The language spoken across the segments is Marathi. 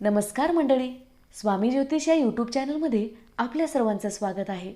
नमस्कार मंडळी स्वामी ज्योतिष या यूट्यूब चॅनलमध्ये आपल्या सर्वांचं स्वागत आहे.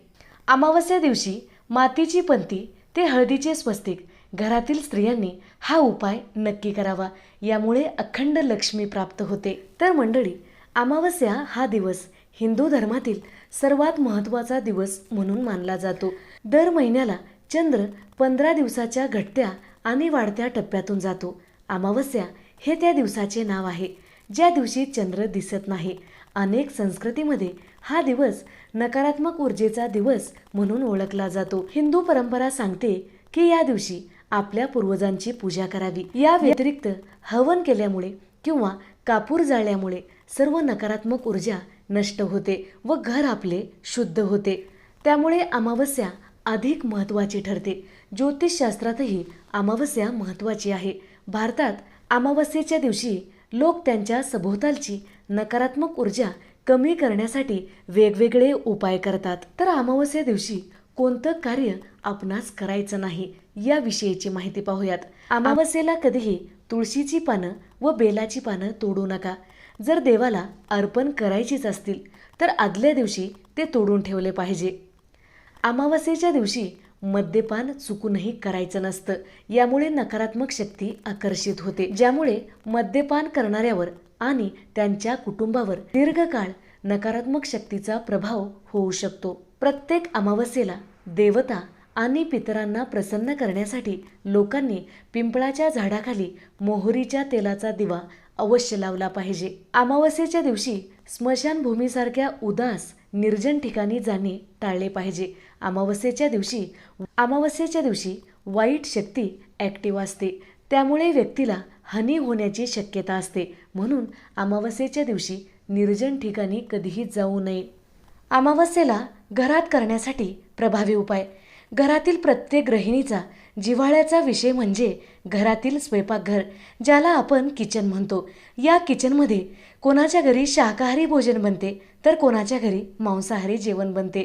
अमावस्या दिवशी मातीची पंती ते हळदीचे स्वस्तिक घरातील स्त्रियांनी हा उपाय नक्की करावा यामुळे अखंड लक्ष्मी प्राप्त होते. तर मंडळी अमावस्या हा दिवस हिंदू धर्मातील सर्वात महत्त्वाचा दिवस म्हणून मानला जातो. दर महिन्याला चंद्र पंधरा दिवसाच्या घटत्या आणि वाढत्या टप्प्यातून जातो. अमावस्या हे त्या दिवसाचे नाव आहे. ज्या दिवशी चंद्र दिसत नाही. अनेक संस्कृतीमध्ये हा दिवस नकारात्मक ऊर्जेचा दिवस म्हणून ओळखला जातो. हिंदू परंपरा सांगते की या दिवशी आपल्या पूर्वजांची पूजा करावी. या व्यतिरिक्त हवन केल्यामुळे किंवा कापूर जाळल्यामुळे सर्व नकारात्मक ऊर्जा नष्ट होते व घर आपले शुद्ध होते. त्यामुळे अमावस्या अधिक महत्त्वाची ठरते. ज्योतिषशास्त्रातही अमावस्या महत्त्वाची आहे. भारतात अमावस्येच्या दिवशी लोक त्यांच्या सभोवतालची नकारात्मक ऊर्जा कमी करण्यासाठी वेगवेगळे उपाय करतात. तर अमावस्या दिवशी कोणतं कार्य आपणास करायचं नाही याविषयीची माहिती पाहूयात. अमावस्येला कधीही तुळशीची पानं व बेलाची पानं तोडू नका. जर देवाला अर्पण करायचीच असतील तर आदल्या दिवशी ते तोडून ठेवले पाहिजे. अमावस्येच्या दिवशी मद्यपान चुकूनही करायचं नसतं. यामुळे नकारात्मक शक्ती आकर्षित होते. ज्यामुळे मद्यपान करणाऱ्यावर आणि त्यांच्या कुटुंबावर दीर्घकाळ नकारात्मक शक्तीचा प्रभाव होऊ शकतो. प्रत्येक अमावस्येला देवता आणि पितरांना प्रसन्न करण्यासाठी लोकांनी पिंपळाच्या झाडाखाली मोहरीच्या तेलाचा दिवा अवश्य लावला पाहिजे. अमावस्येच्या दिवशी स्मशानभूमीसारख्या उदास निर्जन ठिकाणी जाणे टाळले पाहिजे. अमावस्येच्या दिवशी अमावस्येच्या दिवशी वाईट शक्ती ॲक्टिव्ह असते. त्यामुळे व्यक्तीला हानी होण्याची शक्यता असते. म्हणून अमावस्येच्या दिवशी निर्जन ठिकाणी कधीही जाऊ नये. अमावस्येला घरात करण्यासाठी प्रभावी उपाय. घरातील प्रत्येक गृहिणीचा जिव्हाळ्याचा विषय म्हणजे घरातील स्वयंपाकघर ज्याला आपण किचन म्हणतो. या किचनमध्ये कोणाच्या घरी शाकाहारी भोजन बनते तर कोणाच्या घरी मांसाहारी जेवण बनते.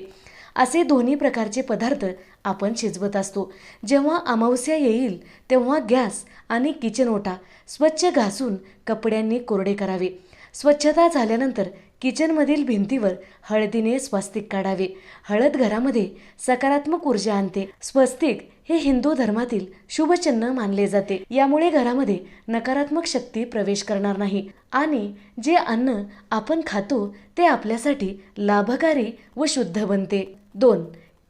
असे दोन्ही प्रकारचे पदार्थ आपण शिजवत असतो. जेव्हा अमावस्या येईल तेव्हा गॅस आणि किचन ओटा स्वच्छ घासून कपड्यांनी कोरडे करावे. स्वच्छता झाल्यानंतर किचनमधील भिंतीवर हळदीने स्वस्तिक काढावे. हळद घरामध्ये सकारात्मक ऊर्जा आणते. स्वस्तिक हे हिंदू धर्मातील शुभचिन्ह मानले जाते. यामुळे घरामध्ये नकारात्मक शक्ती प्रवेश करणार नाही. आणि जे अन्न आपण खातो ते आपल्यासाठी लाभकारी व शुद्ध बनते. दोन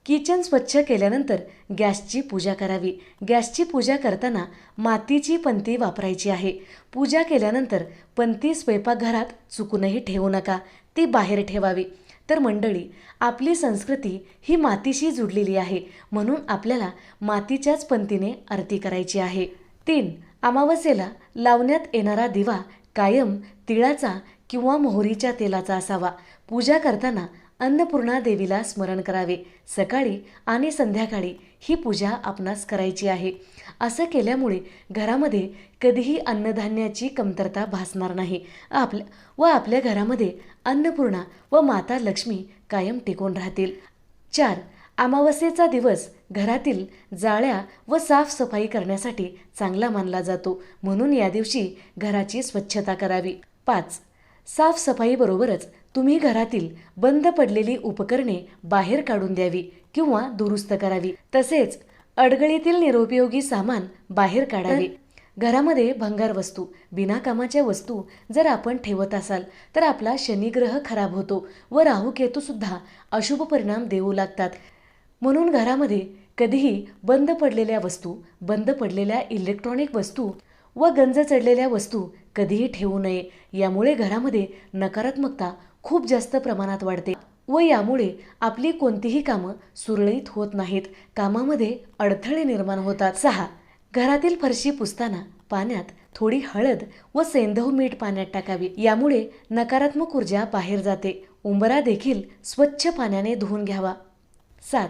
किचन स्वच्छ केल्यानंतर गॅसची पूजा करावी. गॅसची पूजा करताना मातीची पंती वापरायची आहे. पूजा केल्यानंतर पंती स्वयंपाकघरात चुकूनही ठेवू नका. ती बाहेर ठेवावी. तर मंडळी आपली संस्कृती ही मातीशी जुडलेली आहे. म्हणून आपल्याला मातीच्याच पंतीने आरती करायची आहे. तीन अमावस्येला लावण्यात येणारा दिवा कायम तिळाचा किंवा मोहरीच्या तेलाचा असावा. पूजा करताना अन्नपूर्णा देवीला स्मरण करावे. सकाळी आणि संध्याकाळी ही पूजा आपणास करायची आहे. असं केल्यामुळे घरामध्ये कधीही अन्नधान्याची कमतरता भासणार नाही. आपल्या व आपल्या घरामध्ये अन्नपूर्णा व माता लक्ष्मी कायम टिकून राहतील. चार अमावस्येचा दिवस घरातील जाळ्या व साफसफाई करण्यासाठी चांगला मानला जातो. म्हणून या दिवशी घराची स्वच्छता करावी. पाच साफसफाईबरोबरच तुम्ही घरातील बंद पडलेली उपकरणे बाहेर काढून द्यावी किंवा दुरुस्त करावी. तसेच अडगळीतील निरुपयोगी सामान बाहेर काढावे. घरामध्ये भंगार वस्तू बिनाकामाच्या वस्तू जर आपण ठेवत असाल तर आपला शनिग्रह खराब होतो व राहू सुद्धा अशुभ परिणाम देऊ लागतात. म्हणून घरामध्ये कधीही बंद पडलेल्या वस्तू बंद पडलेल्या इलेक्ट्रॉनिक वस्तू व गंज चढलेल्या वस्तू कधीही ठेवू नये. यामुळे घरामध्ये नकारात्मकता खूप जास्त प्रमाणात वाढते व यामुळे आपली कोणतीही कामं सुरळीत होत नाहीत. कामामध्ये अडथळे निर्माण होतात. सहा. घरातील फरशी पुसताना पाण्यात थोडी हळद व सेंधव मीठ पाण्यात टाकावी. यामुळे नकारात्मक ऊर्जा बाहेर जाते. उंबरा देखील स्वच्छ पाण्याने धुवून घ्यावा. सात.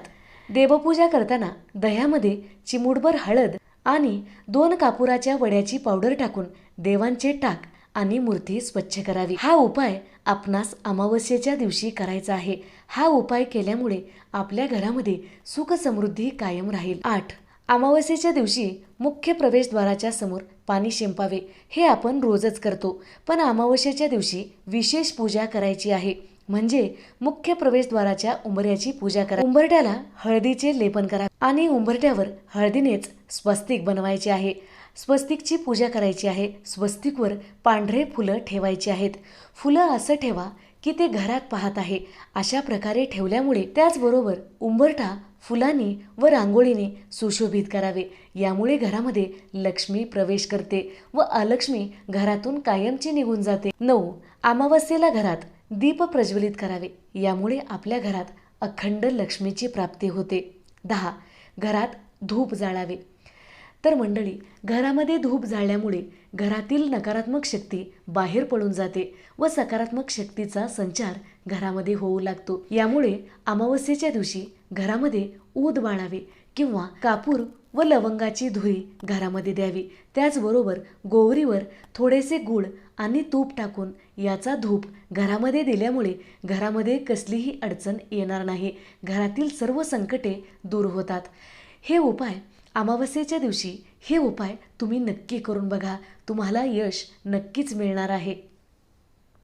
देवपूजा करताना दह्यामध्ये चिमूटभर हळद आणि दोन कापुराच्या वड्याची पावडर टाकून देवांचे टाक आणि मूर्ती स्वच्छ करावी. हा उपाय आपणास अमावस्येच्या दिवशी करायचा आहे. हा उपाय केल्यामुळे आपल्या घरामध्ये सुख समृद्धी कायम राहील. आठ. अमावस्येच्या दिवशी मुख्य प्रवेशद्वाराच्या समोर पाणी शिंपावे. हे आपण रोजच करतो. पण अमावस्येच्या दिवशी विशेष पूजा करायची आहे. म्हणजे मुख्य प्रवेशद्वाराच्या उंबऱ्याची पूजा करा. उंबरट्याला हळदीचे लेपन करा. आणि उंबरट्यावर हळदीनेच स्वस्तिक बनवायचे आहे. स्वस्तिकची पूजा करायची आहे. स्वस्तिकवर पांढरे फुलं ठेवायची आहेत. फुलं असं ठेवा की ते घरात पाहत आहे. अशा प्रकारे ठेवल्यामुळे त्याचबरोबर उंबरठा फुलांनी व रांगोळीने सुशोभित करावे. यामुळे घरामध्ये लक्ष्मी प्रवेश करते व अलक्ष्मी घरातून कायमची निघून जाते. नऊ. अमावस्येला घरात दीप प्रज्वलित करावे. यामुळे आपल्या घरात अखंड लक्ष्मीची प्राप्ती होते. दहा. घरात धूप जाळावे. तर मंडळी घरामध्ये धूप जाळल्यामुळे घरातील नकारात्मक शक्ती बाहेर पडून जाते व सकारात्मक शक्तीचा संचार घरामध्ये होऊ लागतो. यामुळे अमावस्येच्या दिवशी घरामध्ये ऊद बाळावे किंवा कापूर व लवंगाची धुळी घरामध्ये द्यावी. त्याचबरोबर गोवरीवर थोडेसे गूळ आणि तूप टाकून याचा धूप घरामध्ये दिल्यामुळे घरामध्ये कसलीही अडचण येणार नाही. घरातील सर्व संकटे दूर होतात. हे उपाय अमावस्येच्या दिवशी हे उपाय तुम्ही नक्की करून बघा. तुम्हाला यश नक्कीच मिळणार आहे.